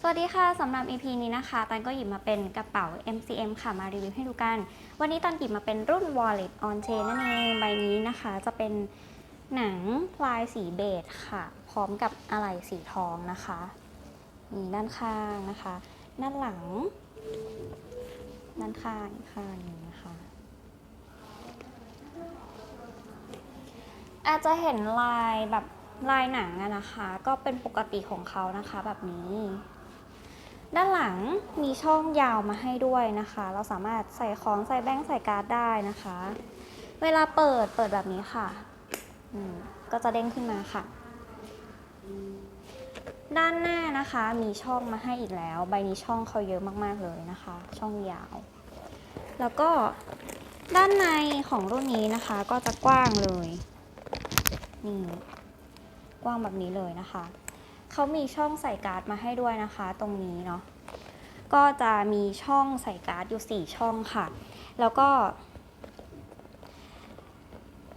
สวัสดีค่ะสำหรับ EP นี้นะคะตันก็หยิบมาเป็นกระเป๋า MCM ค่ะมารีวิวให้ดูกัน วันนี้ตันหยิบมาเป็นรุ่น Wallet on chain นั่นเองใบนี้นะคะ จะเป็นหนังพลายสีเบจค่ะ พร้อมกับอะไหล่สีทองนะคะนี่ด้านข้างนะคะ ด้านหลัง ด้านข้างอีกข้างหนึงนะคะ อาจจะเห็นลายแบบลายหนังอะนะคะ ก็เป็นปกติของเขานะคะแบบนี้ ด้านหลังมีช่องยาวมาให้ด้วยนะคะ เราสามารถใส่ของใส่แบงค์ใส่การ์ดได้นะคะ เวลาเปิดเปิดแบบนี้ค่ะก็จะเด้งขึ้นมาค่ะ ด้านหน้านะคะมีช่องมาให้อีกแล้ว ใบนี้ช่องเขาเยอะมากๆเลยนะคะ ช่องยาว แล้วก็ด้านในของรุ่นนี้นะคะ ก็จะกว้างเลย นี่กว้างแบบนี้เลยนะคะ เขามีช่องใส่การ์ดมาให้ด้วยนะคะ ตรงนี้เนาะก็จะมีช่องใส่การ์ดอยู่ 4 ช่องค่ะ แล้วก็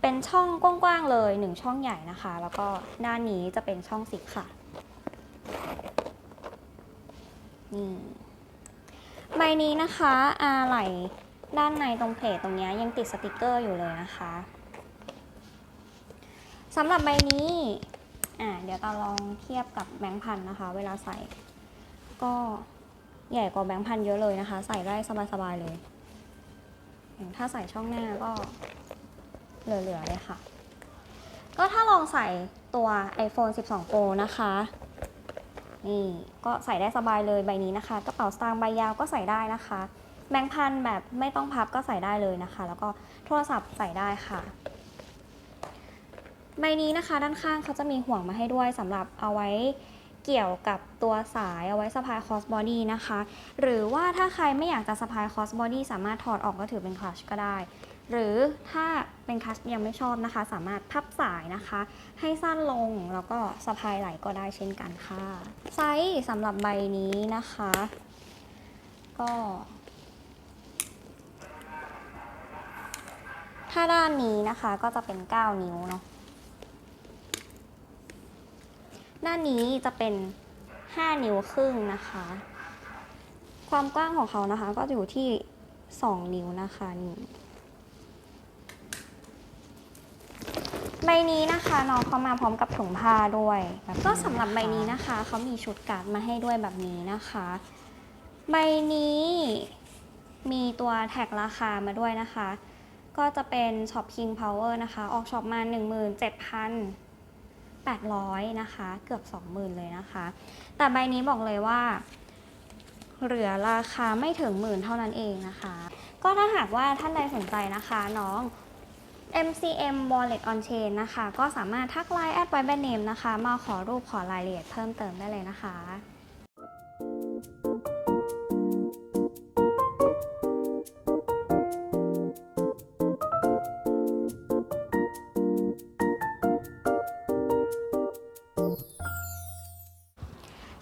เป็นช่องกว้างๆเลย1ช่องใหญ่นะคะ แล้วก็ด้านนี้จะเป็นช่องสิบค่ะนี่ใบนี้นะคะอาไหลด้านในตรงเพลทตรงเนี้ยยังติดสติกเกอร์อยู่เลยนะคะ สำหรับใบนี้อ่าเดี๋ยวตาลองเทียบกับแบงค์พันนะคะ เวลาใส่ ก็ใหญ่กว่าแบงค์พันเยอะเลยนะคะ ใส่ได้สบายๆเลย อย่างถ้าใส่ช่องหน้าก็เหลือๆเลยค่ะ ก็ถ้าลองใส่ตัว iPhone 12 Pro นะคะนี่ก็ใส่ได้สบายเลยใบนี้นะคะกระเป๋าสตางค์ใบยาวก็ใส่ได้นะคะ แบงค์พันแบบไม่ต้องพับก็ใส่ได้เลยนะคะ แล้วก็โทรศัพท์ใส่ได้ค่ะ ใบนี้นะคะ ด้านข้างเขาจะมีห่วงมาให้ด้วยสำหรับเอาไว้เกี่ยวกับตัวสายเอาไว้สะพายคอสบอดี้นะคะ หรือว่าถ้าใครไม่อยากจะสะพายคอสบอดี้สามารถถอดออกก็ถือเป็นคลัชก็ได้ หรือถ้าเป็นคลัชยังไม่ชอบนะคะ สามารถพับสายนะคะ ให้สั้นลงแล้วก็สะพายไหล่ก็ได้เช่นกันค่ะ ไซส์สำหรับใบนี้นะคะ ก็ถ้าด้านนี้นะคะก็จะเป็น 9 นิ้วเนาะ ด้านนี้จะเป็น 5 นิ้วครึ่งนะคะ ความกว้างของเขานะคะ ก็อยู่ที่ 2 นิ้วนะคะนี่ใบนี้นะคะน้องเขามาพร้อมกับถุงผ้าด้วย ก็สำหรับใบนี้นะคะ เขามีชุดการ์ดมาให้ด้วยแบบนี้นะคะ ใบนี้มีตัวแท็กราคามาด้วยนะคะ ก็จะเป็นช็อป King Power นะคะ ออกช็อปมา 800นะคะ เกือบ 20,000 เลยนะคะ แต่ใบนี้บอกเลยว่า เหลือราคาไม่ถึงหมื่นเท่านั้นเองนะคะ ก็ถ้าหากว่าท่านใดสนใจนะคะน้อง MCM Wallet on Chain นะคะ ก็สามารถทักไลน์แอดไว้แบนเนมนะคะ มาขอรูปขอรายละเอียดเพิ่มเติมได้เลยนะคะ